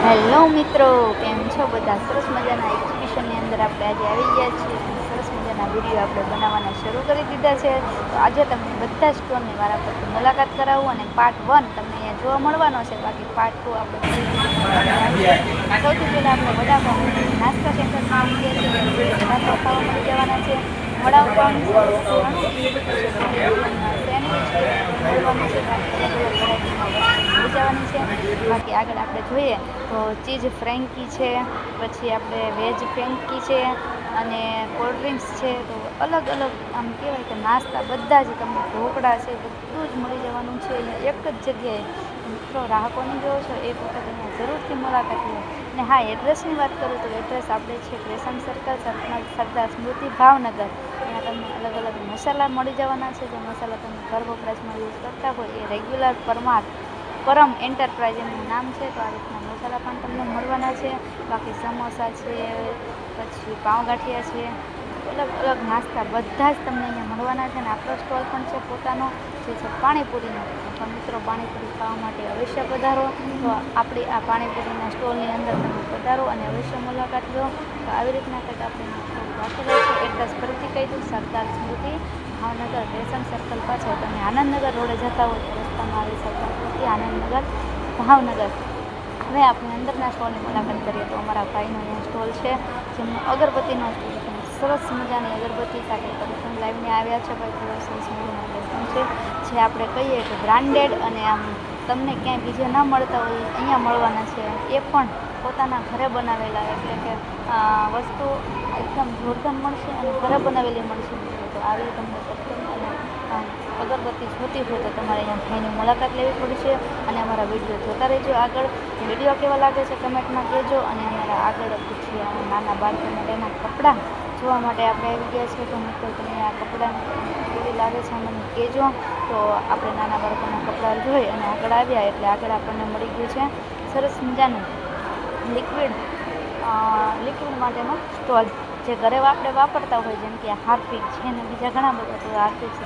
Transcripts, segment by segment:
Hello મિત્રો, કેમ છો બધા? સરસ મજાના એક્ઝિબિશનની અંદર આપણે આજે આવી ગયા છીએ. સરસ મજાના વીડિયો આપણે બનાવવાના શરૂ કરી દીધા છે. તો આજે તમને બધા સ્ટોરની મારા પરથી મુલાકાત કરાવું અને પાર્ટ વન તમને અહીંયા જોવા મળવાનો છે. બાકી પાર્ટ ટુ આપણે સૌથી પહેલાં આપણે વડાપાઉં નાસ્તા સેન્ટરમાં આવી ગયા છીએ. ખાવા મળી જવાના છે. વડાપાઉં મળવાનું છે. બાકી આગળ આપણે જોઈએ તો ચીઝ ફ્રેન્કી છે, પછી આપણે વેજ ફ્રેન્કી છે અને કોલ્ડ ડ્રિંક્સ છે. તો અલગ અલગ આમ કહેવાય કે નાસ્તા બધા જ તમને ઢોકળા છે, બધું જ મળી જવાનું છે. એક જ જગ્યાએ મિત્રો ગ્રાહકોને જોવો છો, એક વખત અહીંયા જરૂરથી મુલાકાત લો. અને હા એડ્રેસની વાત કરું તો એડ્રેસ આપણે છે ક્રેશન સર્કલ સરદાર સ્મૃતિ ભાવનગર. અહીંયા તમને મસાલા મળી જવાના છે. જે મસાલા તમે ઘર વપરાશમાં યુઝ કરતા હોય એ રેગ્યુલર પરમાર પરમ એન્ટરપ્રાઇઝ એનું નામ છે. તો આ રીતના મસાલા પણ તમને મળવાના છે. બાકી સમોસા છે, પછી પાઉંગાંઠિયા છે અલગ અલગ નાસ્તા બધા જ તમને અહીંયા મળવાના છે અને આપણો સ્ટોલ પણ છે પોતાનો, જે છે પાણીપુરીનો. તો મિત્રો, પાણીપુરી ખાવા માટે અવશ્ય પધારો. તો આપણી આ પાણીપુરીના સ્ટોલની અંદર તમે પધારો અને અવશ્ય મુલાકાત લો. તો આવી રીતના કંઈક આપણે રાખેલો છે એડ્રેસ ફરીથી કહી દઉં, સરદાર સ્મૃતિ ભાવનગર રેશન સર્કલ પાછળ તમે આનંદનગર રોડે જતા હોય તો રસ્તામાં આવી સરદાર સ્મૃતિ આનંદનગર ભાવનગર. હવે આપણે અંદરના સ્ટોલની મુલાકાત કરીએ તો અમારા ભાઈનો અહીંયા સ્ટોલ છે, જેમનો અગરબત્તીનો સ્ટોલ છે. સરસ મજાની અગરબત્તી સાથે પરિશ્રમ લાવીને આવ્યા છે ભાઈ, થોડો સરસ મજાના પરિશ્રમ છે. જે આપણે કહીએ કે બ્રાન્ડેડ અને આમ તમને ક્યાંય બીજે ન મળતા હોય, અહીંયા મળવાના છે. એ પણ પોતાના ઘરે બનાવેલા, એટલે કે વસ્તુ એકદમ જોરદાર મળશે અને ઘરે બનાવેલી મળશે. તો આવી તમને પરફ્યુમ અને અગરબત્તી જોતી હોય તો તમારે અહીંયા ભાઈની મુલાકાત લેવી પડશે અને અમારા વીડિયો જોતા રહેજો આગળ. વીડિયો કેવા લાગે છે કમેન્ટમાં કહેજો અને અમારા આગળ પછી નાના બાળકો માટેના કપડાં જોવા માટે આપણે આવી ગયા છીએ. તો મિત્રો, તમે આ કપડાં કેવી લાગે છે મને કહેજો. તો આપણે નાના બાળકોના કપડાં જોઈ અને આગળ આવ્યા એટલે આગળ આપણને મળી ગયું છે સરસ મજાનું લિક્વિડ લિક્વિડ માટેનો સ્ટોલ. જે ઘરે આપણે વાપરતા હોય, જેમ કે હાર્પિક છે ને બીજા ઘણા બધા, તો હાર્પિક છે.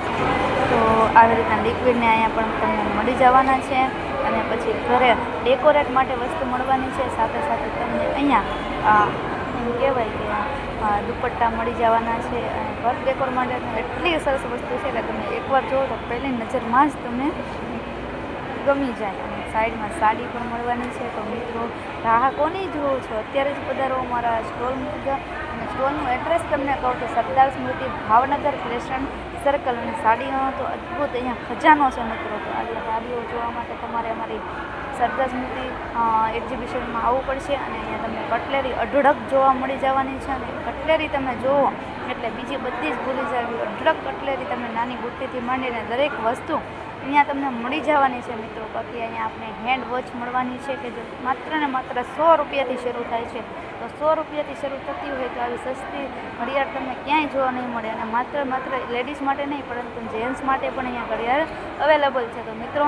તો આવી રીતના લિક્વિડને અહીંયા પણ તમને મળી જવાના છે. અને પછી ઘરે ડેકોરેટ માટે વસ્તુ મળવાની છે. સાથે સાથે તમને અહીંયા એમ કહેવાય કે દુપટ્ટા મળી જવાના છે અને ઘર ડેકોર માટે એટલી સરસ વસ્તુ છે કે તમે એકવાર જુઓ તો પહેલી નજરમાં જ તમને ગમી જાય. અને સાઈડમાં સાડી પણ મળવાની છે. તો મિત્રો, ગ્રાહકોની જુઓ છો અત્યારે જ પધારો અમારા સ્ટોલ મુજબ. અને સ્ટોલનું એડ્રેસ તમને કહું તો સરદાર સ્મૃતિ ભાવનગર ક્રેશન સર્કલ અને સાડીનો તો અદ્ભુત અહીંયા ખજાનો છે મિત્રો. તો આજે સાડીઓ જોવા માટે તમારે અમારી સરદાર સ્મૃતિ એક્ઝિબિશનમાં આવવું પડશે અને અહીંયા તમને કટલેરી અઢળક જોવા મળી જવાની છે અને કટલેરી તમે જુઓ, એટલે બીજી બધી જ ભૂલી જવી. અઢળક કટલેરી તમને નાની બુટ્ટીથી માંડીને દરેક વસ્તુ અહીંયા તમને મળી જવાની છે મિત્રો. બાકી અહીંયા આપણે હેન્ડ વોચ મળવાની છે કે જે માત્ર ને માત્ર સો રૂપિયાથી શરૂ થાય છે. તો સો રૂપિયાથી શરૂ થતી હોય તો આવી સસ્તી ઘડિયાળ તમને ક્યાંય જોવા નહીં મળે અને માત્ર માત્ર લેડીઝ માટે નહીં, પરંતુ જેન્ટ્સ માટે પણ અહીંયા ઘડિયાળ અવેલેબલ છે. તો મિત્રો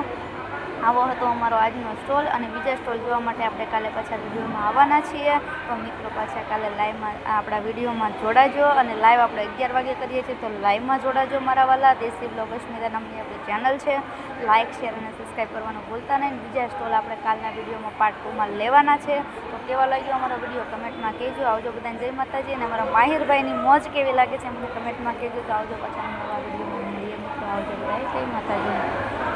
આવો હતો અમારો આજનો સ્ટોલ અને બીજા સ્ટોલ જોવા માટે આપણે કાલે પાછા વિડીયોમાં આવવાના છીએ. તો મિત્રો પાછા કાલે લાઈવમાં આપણા વિડીયોમાં જોડાજો અને લાઈવ આપણે અગિયાર વાગે કરીએ છીએ તો લાઈવમાં જોડાજો મારા વાલા. દેશી બ્લોગર્સ મેરા નામની આપણી ચેનલ છે. લાઇક શેર અને સબસ્ક્રાઈબ કરવાનું ભૂલતા નહીં. બીજા સ્ટોલ આપણે કાલના વિડીયોમાં પાર્ટ ટુમાં લેવાના છે. તો કેવા લાગ્યો અમારો વીડિયો? કમેન્ટમાં કહેજો. આવજો બધાને જય માતાજી અને અમારા માહિરભાઈની મોજ કેવી લાગે છે? મને કમેન્ટમાં કહેજો તો આવજો પાછા નવા વિડીયોમાં મળીએ. મિત્રો આવજો બધા જય માતાજી.